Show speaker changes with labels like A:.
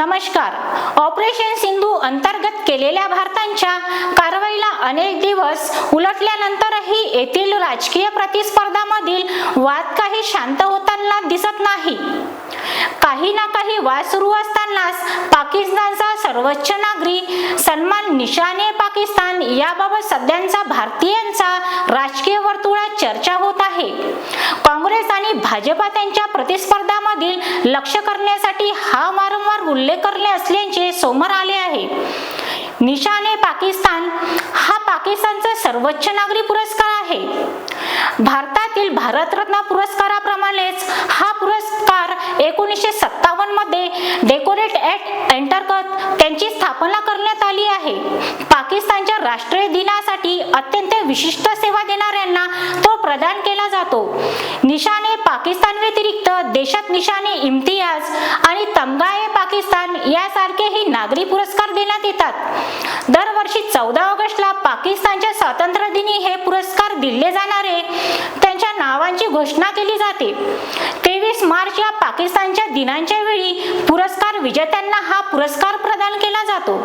A: नमस्कार. ऑपरेशन सिंधू अंतर्गत केलेल्या भारतांच्या कारवाईला अनेक दिवस उलटल्यानंतरही येथील राजकीय प्रतिस्पर्धामधील वाद काही शांत होताना दिसत नाही. काही ना काही वाद सुरू असतानाच पाकिस्तानचा सर्वोच्च नागरी सन्मान निशाने पाकिस्तान याबाबत सध्यांचा भारतीय आणि भाजपा त्यांच्या प्रतिस्पर्धामधील लक्ष करण्यासाठी हा वारंवार उल्लेख करले असल्याचे समोर आले आहे. निशाने पाकिस्तान हा पाकिस्तानचा सर्वोच्च नागरी पुरस्कार आहे. भारतातील भारतरत्न पुरस्काराप्रमाणेच हा पुरस्कार एकोणीसशे सत्तावन्नमध्ये डेकोरेट ऍक्ट अंतर्गत त्यांची स्थापना करण्यात आली आहे. पाकिस्तानच्या राष्ट्रीय दिनासाठी अत्यंत विशिष्ट सेवा देणाऱ्या प्रदान केला जातो. निशाने पाकिस्तान व्यतिरिक्त देशात निशाने इम्तियाज आणि तमगाए पाकिस्तान यासारखेही नागरी पुरस्कार देण्यात येतात. दरवर्षी चौदा ऑगस्टला पाकिस्तानच्या स्वातंत्र्य दिनी हे पुरस्कार दिले जाणारे त्यांच्या नावांची घोषणा केली जाते. तेवीस मार्च या पाकिस्तानच्या दिनांच्या वेळी पुरस्कार विजेत्यांना हा पुरस्कार प्रदान केला जातो.